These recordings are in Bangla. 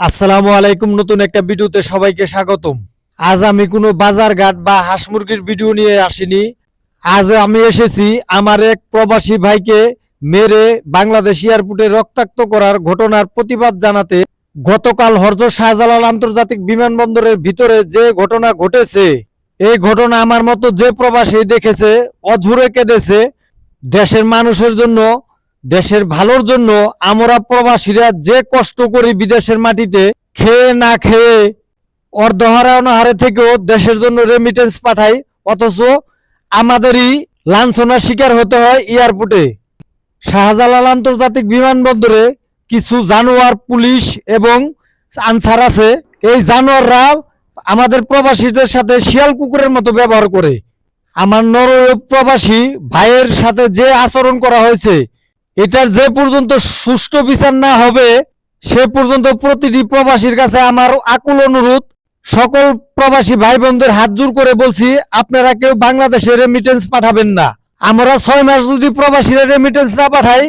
আসসালামু আলাইকুম। নতুন একটা ভিডিওতে সবাইকে স্বাগতম। আজ আমি কোনো বাজার ঘাট বা হাঁস মুরগির ভিডিও নিয়ে আসিনি। আজ আমি এসেছি আমার এক প্রবাসী ভাইকে মেরে বাংলাদেশ এয়ারপোর্টে রক্তাক্ত করার ঘটনার প্রতিবাদ জানাতে গতকাল হরজ শাহজালাল আন্তর্জাতিক বিমানবন্দরের ভিতরে যে ঘটনা ঘটেছে, এই ঘটনা আমার মতো যে প্রবাসী দেখেছে, অঝুরে কেঁদেছে, দেশের মানুষের জন্য দেশের ভালোর জন্য আমরা প্রবাসীরা যে কষ্ট করি বিদেশের মাটিতে, খেয়ে না খেয়ে অর্ধহারা অনাহারে থেকেও দেশের জন্য রেমিটেন্স পাঠাই, অথচ আমাদেরই লাঞ্ছনার শিকার হতে হয় এয়ারপোর্টে শাহজালাল আন্তর্জাতিক বিমানবন্দরে কিছু জানোয়ার পুলিশ এবং আনসার আছে। এই জানোয়াররা আমাদের প্রবাসীদের সাথে শিয়াল কুকুরের মতো ব্যবহার করে। আমার নর প্রবাসী ভাইয়ের সাথে যে আচরণ করা হয়েছে এটার যে পর্যন্ত সুষ্ঠু বিচার না হবে, সে পর্যন্ত প্রতিটি প্রবাসীর কাছে আমার আকুল অনুরোধ। সকল প্রবাসী ভাই বোনদের হাত জোর করে বলছি, আপনারা কেউ বাংলাদেশে রেমিটেন্স পাঠাবেন না। আমরা ছয় মাস যদি প্রবাসীরা রেমিটেন্স না পাঠাই,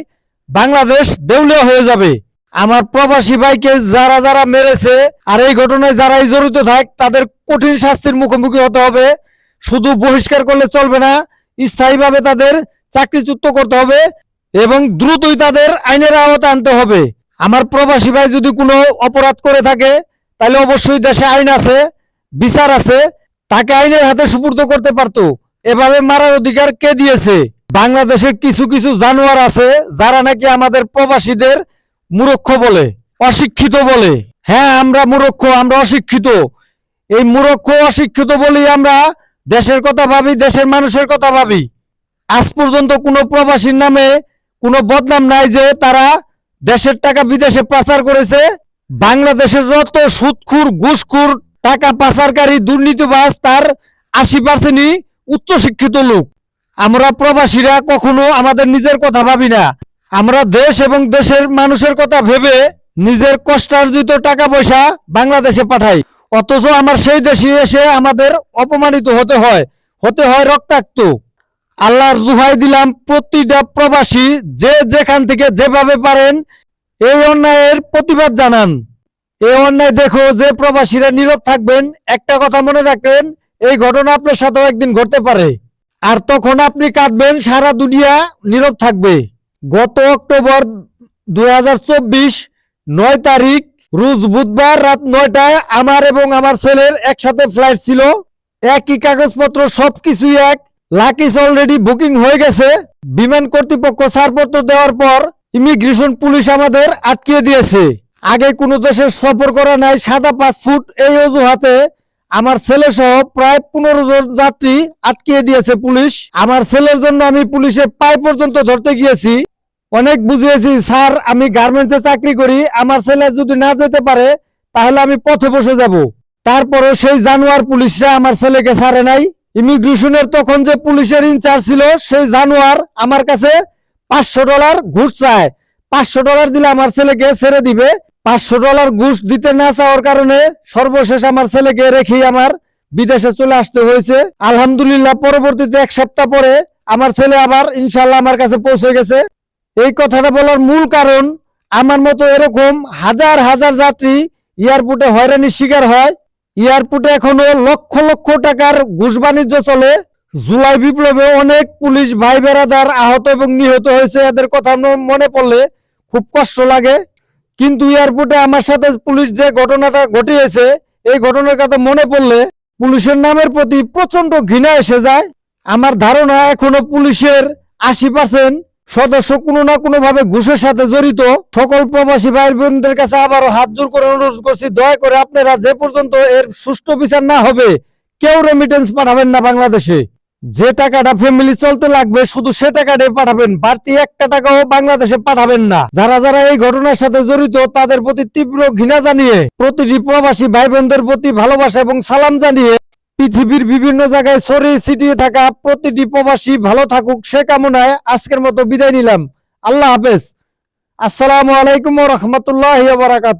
বাংলাদেশ দেউলিয়া হয়ে যাবে। আমার প্রবাসী ভাইকে যারা যারা মেরেছে, আর এই ঘটনায় যারাই জড়িত থাক, তাদের কঠিন শাস্তির মুখোমুখি হতে হবে। শুধু বহিষ্কার করলে চলবে না, স্থায়ীভাবে তাদের চাকরিচ্যুত করতে হবে। এবং দ্রুতই তাদের আইনের আওতায় আনতে হবে। আমার প্রবাসী ভাই যদি কোনো অপরাধ করে থাকে, তাহলে অবশ্যই দেশে আইন আছে, বিচার আছে। তাকে আইনের হাতে সুপর্দ করতে পারতো। এভাবে মারার অধিকার কে দিয়েছে? বাংলাদেশের কিছু কিছু জানোয়ার আছে, যারা নাকি আমাদের প্রবাসীদের মূর্খ বলে, অশিক্ষিত বলে। হ্যাঁ আমরা মূর্খ আমরা অশিক্ষিত। এই মূর্খ অশিক্ষিত বলেই আমরা দেশের কথা ভাবি, দেশের মানুষের কথা ভাবি। আজ পর্যন্ত কোনো প্রবাসীর নামে কোনো বদনাম নাই যে তারা দেশের টাকা বিদেশে পাচার করেছে, বাংলাদেশের যত সুদখুর, ঘুষখুর, টাকা পাচারকারী, দুর্নীতিবাজ, তার আশি পার্সেন্টই উচ্চশিক্ষিত লোক। আমরা প্রবাসীরা কখনো আমাদের নিজের কথা ভাবি না। আমরা দেশ এবং দেশের মানুষের কথা ভেবে নিজের কষ্টার্জিত টাকা পয়সা বাংলাদেশে পাঠাই। অথচ আমার সেই দেশে এসে আমাদের অপমানিত হতে হয়। হতে হয় রক্তাক্ত। আল্লাহর দুহাই দিলাম প্রতিটা প্রবাসী যে যেখান থেকে যেভাবে পারেন এই অন্যায়ের প্রতিবাদ জানান। এই অন্যায় দেখো যে প্রবাসীরা নীরব থাকবেন। একটা কথা মনে রাখবেন, এই ঘটনা আপনার সাথেও একদিন ঘটতে পারে। আর তখন আপনি কাঁদবেন, সারা দুনিয়া নীরব থাকবে। গত অক্টোবর দুই নয় তারিখ, রোজ বুধবার রাত নয়টায় আমার এবং আমার ছেলের একসাথে ফ্লাইট ছিল। একই কাগজপত্র, সবকিছুই এক। লাকিস অলরেডি বুকিং হয়ে গেছে। বিমান কর্তৃপক্ষ ছাড়পত্র দেওয়ার পর ইমিগ্রেশন পুলিশ আমাদের আটকিয়ে দিয়েছে। আগে কোনো দেশের সফর করা নাই, সাদা পাসপোর্ট এই অজুহাতে আমার ছেলে সহ প্রায় পনেরো জন যাত্রী আটকিয়ে দিয়েছে পুলিশ। আমার ছেলের জন্য আমি পুলিশের পায়ে পর্যন্ত ধরতে গিয়েছি। অনেক বুঝিয়েছি, স্যার, আমি গার্মেন্টসে চাকরি করি, আমার ছেলে যদি না যেতে পারে, তাহলে আমি পথে বসে যাব। তারপরও সেই জানোয়ার পুলিশরা আমার ছেলেকে ছাড়ে নাই। ইমিগ্রেশনের তখন যে পুলিশের ইনচার্জ ছিল সেই জানোয়ার আমার কাছে পাঁচশো ডলার ঘুষ চায়। পাঁচশো ডলার দিলে আমার ছেলেকে ছেড়ে দিবে। পাঁচশো ডলার ঘুষ দিতে না চাওয়ার কারণে সর্বশেষ আমার ছেলেকে রেখেই আমার বিদেশে চলে আসতে হয়েছে। আলহামদুলিল্লাহ, পরবর্তীতে এক সপ্তাহ পরে আমার ছেলে আবার ইনশাল্লাহ আমার কাছে পৌঁছে গেছে। এই কথাটা বলার মূল কারণ, আমার মতো এরকম হাজার হাজার যাত্রী এয়ারপোর্টে হয়রানির শিকার হয়। এয়ারপোর্টে এখনও লক্ষ লক্ষ টাকার ঘুষ বাণিজ্য চলে। জুলাই বিপ্লবে অনেক পুলিশ ভাই বেড়াদার আহত এবং নিহত হয়েছে এদের কথা মনে পড়লে খুব কষ্ট লাগে। কিন্তু এয়ারপোর্টে আমার সাথে পুলিশ যে ঘটনাটা ঘটিয়েছে, এই ঘটনার কথা মনে পড়লে পুলিশের নামের প্রতি প্রচণ্ড ঘৃণা এসে যায়। আমার ধারণা এখনও পুলিশের আশি পার্সেন্ট সদস্য কোনো না কোনো ভাবে ঘুষের সাথে জড়িত। সকল প্রবাসী ভাই বোনদের কাছে আবারও হাত জোর করে অনুরোধ করছি, দয়া করে আপনারা যে পর্যন্ত এর সুষ্ঠু বিচার না হবে, কেউ রেমিটেন্স পাঠাবেন না বাংলাদেশে। যে টাকাটা ফ্যামিলি চলতে লাগবে, শুধু সে টাকাটাই পাঠাবেন, বাড়তি একটা টাকাও বাংলাদেশে পাঠাবেন না। যারা যারা এই ঘটনার সাথে জড়িত, তাদের প্রতি তীব্র ঘৃণা জানিয়ে, প্রতিটি প্রবাসী ভাই বোনদের প্রতি ভালোবাসা এবং সালাম জানিয়ে পৃথিবীর বিভিন্ন জায়গায় ছড়িয়ে ছিটিয়ে থাকা প্রতিটি প্রবাসী ভালো থাকুক, সে কামনায় আজকের মতো বিদায় নিলাম। আল্লাহ হাফেজ। আসসালামু আলাইকুম রহমতুল্লাহ বারাকাতু